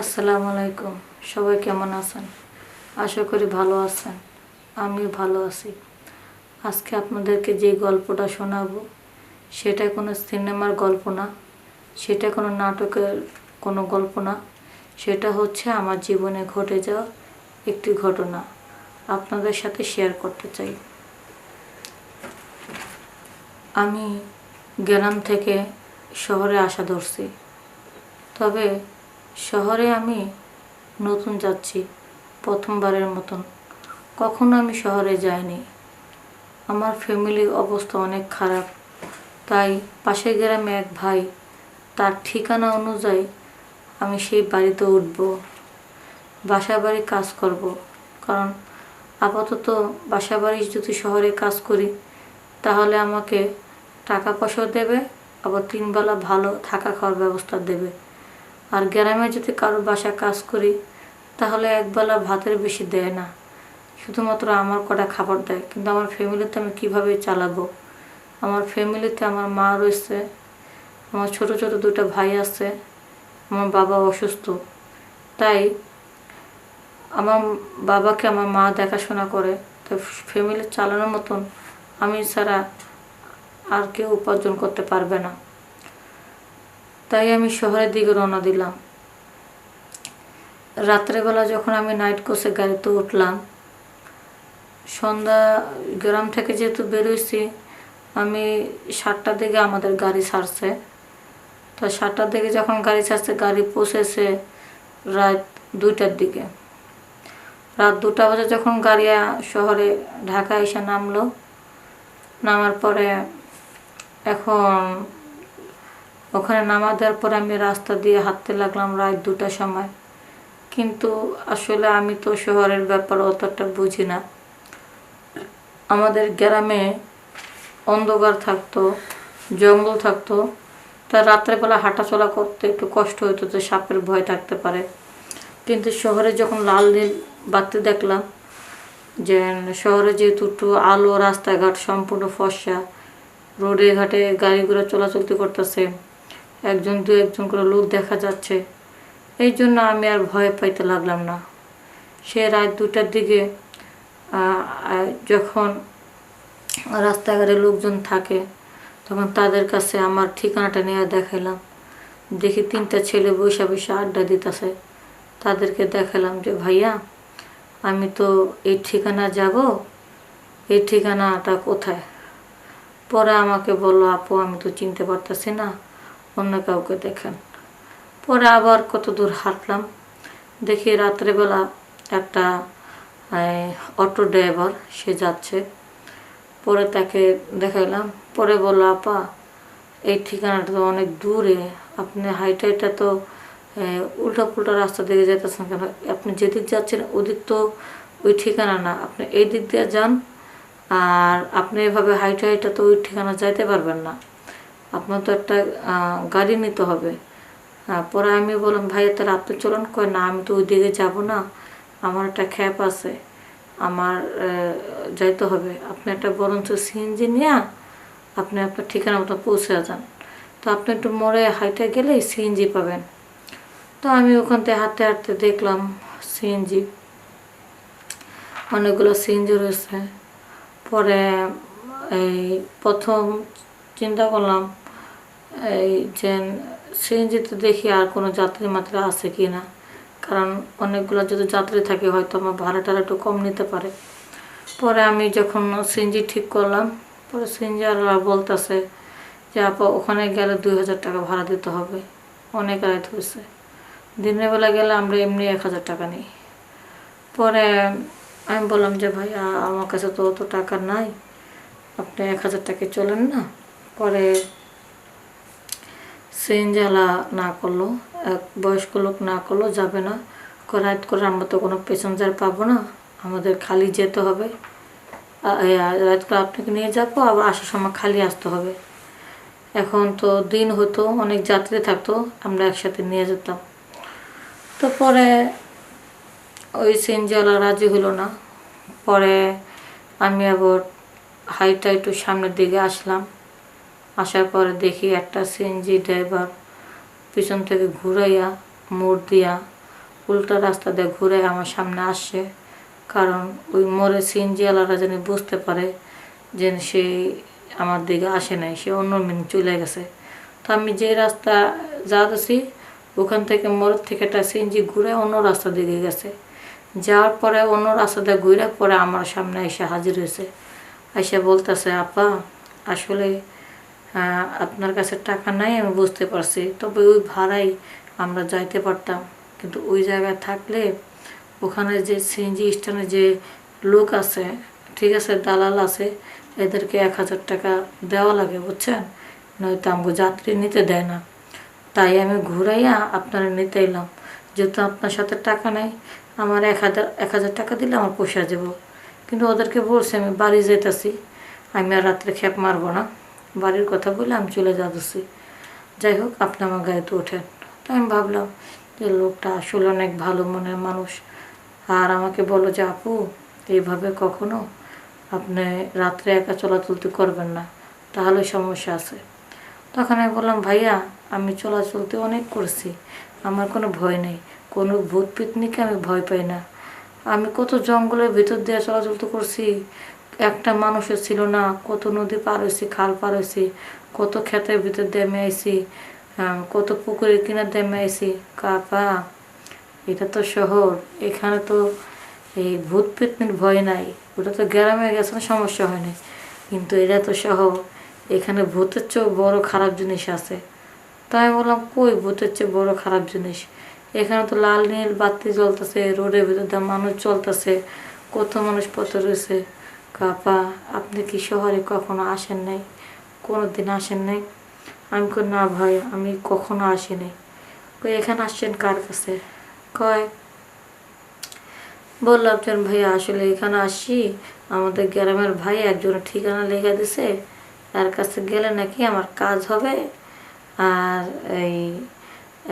আসসালামু আলাইকুম। সবাই কেমন আছেন? আশা করি ভালো আছেন। আমিও ভালো আছি। আজকে আপনাদেরকে যে গল্পটা শোনাবো, সেটা কোনো সিনেমার গল্প না, সেটা কোনো নাটকের কোনো গল্প না, সেটা হচ্ছে আমার জীবনে ঘটে যাওয়া একটি ঘটনা। আপনাদের সাথে শেয়ার করতে চাই। আমি গ্রাম থেকে শহরে আসা ধরছি। তবে শহরে আমি নতুন যাচ্ছি, প্রথমবারের মতন। কখনো আমি শহরে যাইনি। আমার ফ্যামিলির অবস্থা অনেক খারাপ। তাই পাশের গ্রামে এক ভাই, তার ঠিকানা অনুযায়ী আমি সেই বাড়িতে উঠব। বাসা বাড়ি কাজ করব। কারণ আপাতত বাসা বাড়ি যদি শহরে কাজ করি, তাহলে আমাকে টাকা পয়সা দেবে, আবার তিনবেলা ভালো থাকা খাওয়ার ব্যবস্থা দেবে। আর গ্রামে যদি কারও বাসা কাজ করি, তাহলে একবেলা ভাতের বেশি দেয় না। শুধুমাত্র আমার কটা খাবার দেয়, কিন্তু আমার ফ্যামিলিতে আমি কীভাবে চালাবো? আমার ফ্যামিলিতে আমার মা রয়েছে, আমার ছোট ছোট দুটো ভাই আছে, আমার বাবা অসুস্থ। তাই আমার বাবাকে আমার মা দেখাশোনা করে, তো ফ্যামিলি চালানোর মতন আমি ছাড়া আর কেউ উপার্জন করতে পারবে না। তাই আমি শহরের দিকে রওনা দিলাম। রাত্রেবেলা যখন আমি নাইট কোর্সে গাড়িতে উঠলাম, সন্ধ্যা গ্রাম থেকে যেহেতু বেরোইছি, আমি সাতটার দিকে আমাদের গাড়ি ছাড়ছে। তো সাতটার দিকে যখন গাড়ি ছাড়ছে, গাড়ি পৌঁছেছে রাত দুইটার দিকে। রাত দুটা বাজে যখন গাড়ি শহরে ঢাকা এসে নামলো, নামার পরে এখন ওখানে নামা দেওয়ার পর আমি রাস্তা দিয়ে হাঁটতে লাগলাম রাত দুটার সময়। কিন্তু আসলে আমি তো শহরের ব্যাপার অতটা বুঝি না। আমাদের গ্রামে অন্ধকার থাকতো, জঙ্গল থাকতো। তা রাত্রেবেলা হাঁটাচলা করতে একটু কষ্ট হতো যে সাপের ভয় থাকতে পারে। কিন্তু শহরে যখন লাল নীল বাতি দেখলাম, যে শহরে যেহেতু একটু আলো, রাস্তাঘাট সম্পূর্ণ ফর্সা রোডে ঘাটে গাড়িগুলো চলাচলতি করতেছে একজন দু একজন করে লোক দেখা যাচ্ছে। এই জন্য আমি আর ভয় পাইতে লাগলাম না। সে রাত দুটার দিকে যখন রাস্তাঘাটে লোকজন থাকে, তখন তাদের কাছে আমার ঠিকানাটা নিয়ে দেখাইলাম। দেখি তিনটা ছেলে বসে বসে আড্ডা দিতেছে। তাদেরকে দেখালাম যে, ভাইয়া, আমি তো এই ঠিকানা যাব, এই ঠিকানাটা কোথায়? পরে আমাকে বলল, আপু, আমি তো চিনতে পারতেছি না। অন্য কাউকে দেখেন। পরে আবার কত দূর হাঁটলাম, দেখি রাত্রেবেলা একটা অটো ড্রাইভার, সে যাচ্ছে। পরে তাকে দেখাইলাম, পরে বলল, আপা, এই ঠিকানাটা তো অনেক দূরে, আপনি হাইটা হাইটা তো উল্টা পুল্টা রাস্তা দিকে যেতেছেন কেন? আপনি যেদিক যাচ্ছেন ওদিক তো ওই ঠিকানা না, আপনি এই দিক দিয়ে যান, আর আপনি এভাবে হাইটা হাইটা তো ওই ঠিকানা যাইতে পারবেন না। আপনার তো একটা গাড়ি নিতে হবে। পরে আমি বললাম ভাই তাহলে আপনি চলুন কয় না, আমি তো ওই দিকে যাব না। আমার একটা খ্যাপ আছে। আমার যাইতে হবে। আপনি একটা বরঞ্চ সিএনজি নিয়ে আপনি আপনার ঠিকানা মতো পৌঁছে যান। তো আপনি একটু মোড়ে হাইটে গেলে সিএনজি পাবেন। তো আমি ওখান থেকে হাঁটতে হাঁটতে দেখলাম সিএনজি। অনেকগুলো সিএনজি রয়েছে। পরে, এই প্রথম চিন্তা করলাম, এই যে সিএনজিতে দেখি আর কোনো যাত্রী মাত্রা আছে কি না। কারণ অনেকগুলো যদি যাত্রী থাকে, হয়তো আমার ভাড়াটা একটু কম নিতে পারে। পরে আমি যখন সিএনজি ঠিক করলাম, পরে সিএনজি আর বলতেছে যে, আপা, ওখানে গেলে দুই হাজার টাকা ভাড়া দিতে হবে। অনেক রাত হয়েছে। দিনের বেলা গেলে আমরা এমনি এক হাজার টাকা নিই। পরে আমি বললাম যে ভাই আমার কাছে তো অত টাকা নাই। আপনি এক হাজার টাকা চলেন না। পরে সিনজালা না করল, এক বয়স্ক লোক না করল, যাবে না। রাত করে আমরা তো কোনো প্যাসেঞ্জার পাবো না, আমাদের খালি যেতে হবে। রাত করে আপনাকে নিয়ে যাব? আবার আসার সময় খালি আসতে হবে। এখন তো দিন হতো, অনেক যাত্রী থাকতো, আমরা একসাথে নিয়ে যেতাম। তো পরে ওই সিনজালা রাজি হলো না। পরে আমি আবার হাইটা একটু সামনের দিকে আসলাম। আসার পরে দেখি একটা সিএনজি ড্রাইভার পিছন থেকে ঘুরাইয়া মোড় দিয়া উল্টা রাস্তা দিয়ে ঘুরে আমার সামনে আসছে। কারণ ওই মোড়ে সিনজিওয়ালারা যেন বুঝতে পারে যে সে আমার দিকে আসে নাই, সে অন্য মিন চলে গেছে। তো আমি যে রাস্তা যাচ্ছি ওখান থেকে মোড়ের থেকে একটা সিনজি ঘুরে অন্য রাস্তা দিকে গেছে। যাওয়ার পরে অন্য রাস্তা দিয়ে ঘুরে পরে আমার সামনে এসে হাজির হয়েছে। এসে বলতেছে, আপা, আসলে আপনার কাছে টাকা নাই, আমি বুঝতে পারছি। তবে ওই ভাড়াই আমরা যাইতে পারতাম। কিন্তু ওই জায়গায় থাকলে ওখানে যে সিএনজি স্ট্যান্ডে যে লোক আছে, ঠিক আছে, দালাল আছে, এদেরকে এক হাজার টাকা দেওয়া লাগে, বুঝছেন? নয়তো আমাকে যাত্রী নিতে দেয় না। তাই আমি ঘুরাইয়া আপনারা নিতে এলাম। যেহেতু আপনার সাথে টাকা নেই, আমার এক হাজার এক হাজার টাকা দিলে আমার পোষা যাব। কিন্তু ওদেরকে বলছি, আমি বাড়ি যেতেছি আমি আর রাত্রে খেপ মারবো না। বাড়ির কথা বলে আমি চলে যাচ্ছি। যাই হোক, আপনি আমার গাড়িতে ওঠেন। তো আমি ভাবলাম যে লোকটা আসলে অনেক ভালো মনের মানুষ। আর আমাকে বলো যে, আপু, এইভাবে কখনো আপনি রাত্রে একা চলাচলতি করবেন না, তাহলে সমস্যা আছে। তখন আমি বললাম, ভাইয়া, আমি চলাচলতি অনেক করছি, আমার কোনো ভয় নেই। কোনো ভূত পিতনিকে আমি ভয় পাই না। আমি কত জঙ্গলের ভিতর দিয়ে চলাচল তো করছি একটা মানুষের ছিল না, কত নদী পার হয়েছি, খাল পার হয়েছি, কত ক্ষেতের ভিতর দিয়ে আমি আইছি কত পুকুরের কিনার দিয়ে আমি আইছি। কাপা এটা তো শহর, এখানে তো এই ভূত পেতনির ভয় নাই। ওটা তো গ্রামে গেছে সমস্যা হয় কিন্তু এটা তো শহর, এখানে ভূতের চেয়েও বড় খারাপ জিনিস আছে। তাই বললাম, কই ভূতের চেয়ে বড় খারাপ জিনিস? এখানে তো লাল নীল বাতি জ্বলতেছে, রোডের ভিতর মানুষ চলতেছে কত মানুষ পথ রয়েছে। কাপা আপনি কি শহরে কখনো আসেন নাই? কোনো দিন আসেন নাই? আমি কই, না ভাই, আমি কখনো আসিনি। কই, এখানে আসছেন কার কাছে? কয় বললাম যেন ভাইয়া আসলে এখানে আসি আমাদের গ্রামের ভাই একজনের ঠিকানা লেখা দিছে। তার কাছে গেলে নাকি আমার কাজ হবে। আর এই,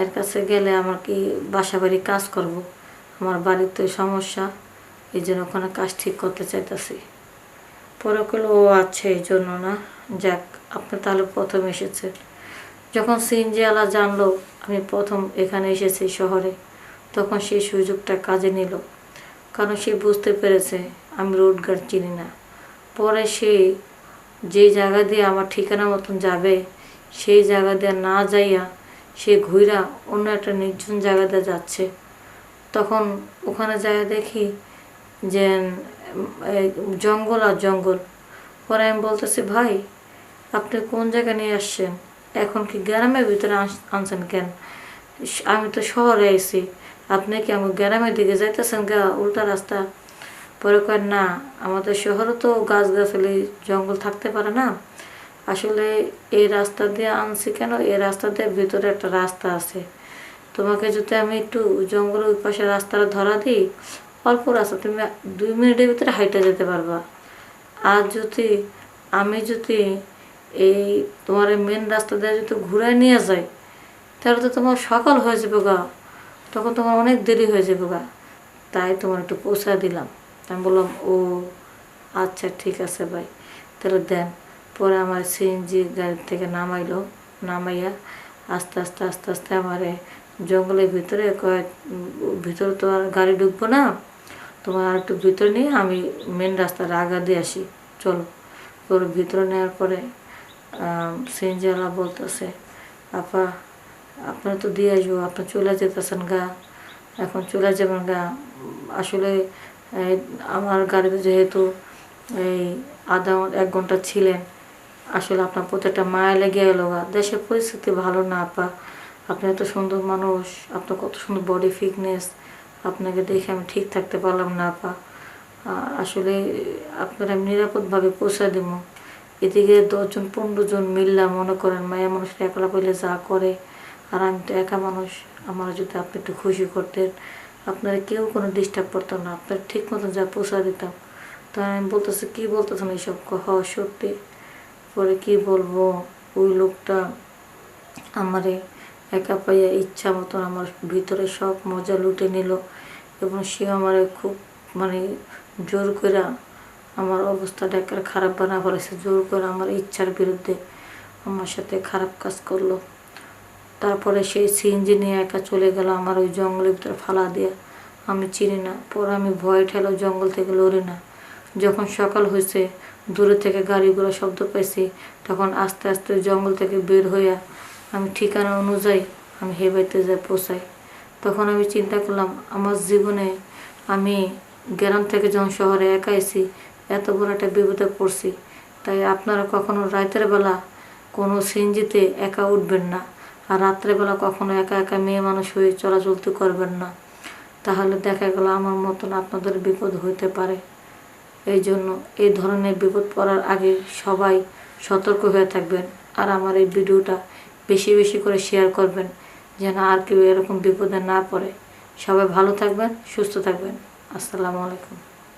এর কাছে গেলে আমার কি বাসা বাড়ি কাজ করব? আমার বাড়িতে সমস্যা। এই জন্য ওখানে কাজ ঠিক করতে চাইতেছি। পরে করল ও আছে এই জন্য না। যাক আপনি তাহলে প্রথম এসেছেন যখন সিনজিয়ালা জানলো আমি প্রথম এখানে এসেছি শহরে, তখন সেই সুযোগটা কাজে নিল। কারণ সে বুঝতে পেরেছে আমি রোড গার্ড চিনি না। পরে সে যে জায়গা দিয়ে আমার ঠিকানা মতন যাবে, সেই জায়গা দিয়ে না যাইয়া সে ঘুরা অন্য একটা নির্জন জায়গা দিয়ে যাচ্ছে। তখন ওখানে যায় দেখি যে জঙ্গল আর জঙ্গল। পরে আমি বলতেছি, ভাই, আপনি কোন জায়গায় নিয়ে আসছেন? এখন কি গ্রামের ভিতরে আনছেন কেন? আমি তো শহরে আইছি। আপনি কি আমার গ্রামের দিকে যাইতেছেন গা, উল্টা রাস্তা? পরে কয়, না, আমাদের শহরে তো গাছ গাছালি জঙ্গল থাকতে পারে না। আসলে এই রাস্তা দিয়ে আনছি কেন? এই রাস্তা দিয়ে ভিতরে একটা রাস্তা আছে। তোমাকে যদি আমি একটু জঙ্গলের ওই পাশে রাস্তাটা ধরা দিই অল্প রাস্তা তুমি দুই মিনিটের ভিতরে হাইটে যেতে পারবা। আর যদি আমি যদি এই তোমার মেন রাস্তা দিয়ে যদি ঘুরায় নিয়ে যাই, তাহলে তো তোমার সকাল হয়ে যাবে গা। তখন তোমার অনেক দেরি হয়ে যাবে গা। তাই তোমার একটু পৌঁছা দিলাম। আমি বললাম, ও আচ্ছা ঠিক আছে ভাই। তাহলে দেন। পরে আমার সিএনজি গাড়ি থেকে নামাইলো, নামাইয়া আস্তে আস্তে আস্তে আস্তে আমার জঙ্গলের ভিতরে কয়েক ভিতরে তো আর গাড়ি ঢুকবো না। তোমার একটু ভিতরে নিয়ে আমি মেন রাস্তার আগা দিয়ে আসি। চলো। ওর ভিতরে নেওয়ার পরে সিএনজিওয়ালা বলতেছে, আপা আপনার তো দিয়ে আসব আপনার চলে যেতেছেন গা। এখন চলে যাবেন গা। আসলে আমার গাড়িতে যেহেতু এই আধা এক ঘণ্টা ছিলেন, আসলে আপনার প্রতি একটা মায়া লেগে এলো গা। দেশের পরিস্থিতি ভালো না, আপা। আপনি এত সুন্দর মানুষ, আপনার কত সুন্দর বডি ফিটনেস আপনাকে দেখে আমি ঠিক থাকতে পারলাম না, আপা। আসলে আপনার আমি নিরাপদভাবে পৌঁছা দেব। এদিকে দশজন পনেরো জন মিললাম মনে করেন মায়া মানুষটা একলা পেলে যা করে, আর আমি তো একা মানুষ। আমার যদি আপনি একটু খুশি করতেন, আপনারা কেউ কোনো ডিস্টার্ব করতো না। আপনার ঠিক মতন যা পৌঁছা দিতাম। তা আমি বলতেছি, কী বলতেছেন এইসব? হ সত্যি। পরে কি বলব? ওই লোকটা আমারে একা পাইয়া ইচ্ছা মতন আমার ভিতরে সব মজা লুটে নিল। এবং সে আমার খুব মানে জোর করে আমার অবস্থাটা একটা খারাপ বানা ফেলেছে, জোর করে আমার ইচ্ছার বিরুদ্ধে আমার সাথে খারাপ কাজ করল। তারপরে সেই সিএনজি নিয়ে একা চলে গেল আমার ওই জঙ্গলের ভিতরে ফালা দিয়ে। আমি চিনি না, পরে আমি ভয় ঠেলো জঙ্গল থেকে লড়ি না। যখন সকাল হয়েছে দূরে থেকে গাড়িগুলো শব্দ পাইছি, তখন আস্তে আস্তে জঙ্গল থেকে বের হইয়া আমি ঠিকানা অনুযায়ী আমি হেবাইতে যাই, পৌঁছাই। তখন আমি চিন্তা করলাম, আমার জীবনে আমি গ্রাম থেকে যখন শহরে একা এসি এত বড় একটা বিপদে পড়ছি। তাই আপনারা কখনো রাতের বেলা কোনো সিনজিতে একা উঠবেন না আর রাত্রেবেলা কখনো একা একা মেয়ে মানুষ হয়ে চলাচলতি করবেন না। তাহলে দেখা গেল আমার মতন আপনাদের বিপদ হইতে পারে। এই জন্য এই ধরনের বিপদ পড়ার আগে সবাই সতর্ক হয়ে থাকবেন আর আমার এই ভিডিওটা বেশি বেশি করে শেয়ার করবেন। যেন আর কেউ এরকম বিপদে না পড়ে। সবাই ভালো থাকবেন সুস্থ থাকবেন। আসসালামু আলাইকুম।